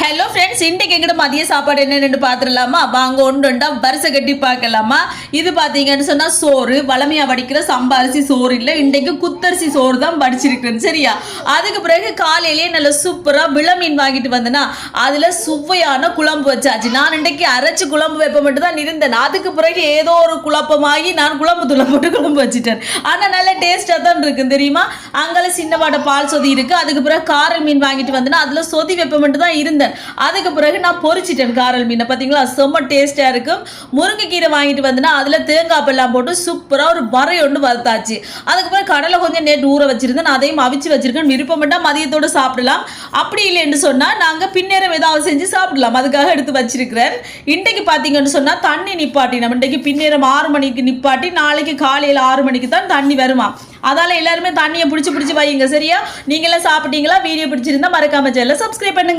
Hello friends இன்றைக்கு எங்கிட்ட மதிய சாப்பாடு என்னென்னு பார்த்துடலாமா? வாங்க ஒன்றுண்டா வரிசை கட்டி பார்க்கலாமா? இது பார்த்தீங்கன்னு சொன்னால் சோறு வளமையாக வடிக்கிற சம்பா அரிசி சோறு இல்லை இன்றைக்கு குத்தரிசி சோறு தான் வடிச்சிருக்கேன் சரியா? அதுக்கு பிறகு காலையிலேயே நல்ல சூப்பராக விளமீன் வாங்கிட்டு வந்தேன்னா அதில் சுவையான குழம்பு வச்சாச்சு. நான் இன்றைக்கு அரைச்சி குழம்பு வைப்ப மட்டும் தான் இருந்தேன். அதுக்கு பிறகு ஏதோ ஒரு குழப்பமாகி நான் குழம்பு தூளை போட்டு குழம்பு வச்சுட்டேன். ஆனால் நல்ல டேஸ்ட்டாக தான் இருக்கும் தெரியுமா? அங்கே சின்னவாட பால் சொதி இருக்குது அதுக்கு பிறகு காரல் மீன் வாங்கிட்டு வந்தேன்னா அதில் சொதி வைப்ப மட்டும் தான் இருந்தேன். அதுக்கு பிறகு நான் பொறிச்சிட்டேன் காரல் மீனை. பார்த்தீங்களா செம்ம டேஸ்ட்டாக இருக்கும். முருங்கைக்கீரை வாங்கிட்டு வந்தேன்னா அதில் தேங்காய் பல்லாம் போட்டு சூப்பராக ஒரு வரை ஒன்று வறுத்தாச்சு. அதுக்கு பிறகு கடலை கொஞ்சம் நேற்று ஊற வச்சிருந்தேன். நான் அதையும் அவிச்சு வச்சிருக்கேன். விருப்பப்பட்டா மதியத்தோடு சாப்பிடலாம். அப்படி இல்லைன்னு சொன்னால் நாங்கள் பின்னேரம் ஏதாவது செஞ்சு சாப்பிடலாம். அதுக்காக எடுத்து வச்சிருக்கிறேன். இன்றைக்கு பார்த்தீங்கன்னு சொன்னால் தண்ணி நிப்பாட்டி. நம்ம இன்றைக்கு பின்னேரம் ஆறு மணிக்கு நிப்பாட்டி நாளைக்கு காலையில் ஆறு மணிக்கு தான் தண்ணி வருமா? அதால எல்லாருமே தண்ணியை பிடிச்சி பிடிச்சி வைங்க சரியா? நீங்களாம் சாப்பிட்டீங்களா? வீடியோ பிடிச்சிருந்தா மறக்காம சேனலை சப்ஸ்கிரைப் பண்ணுங்க.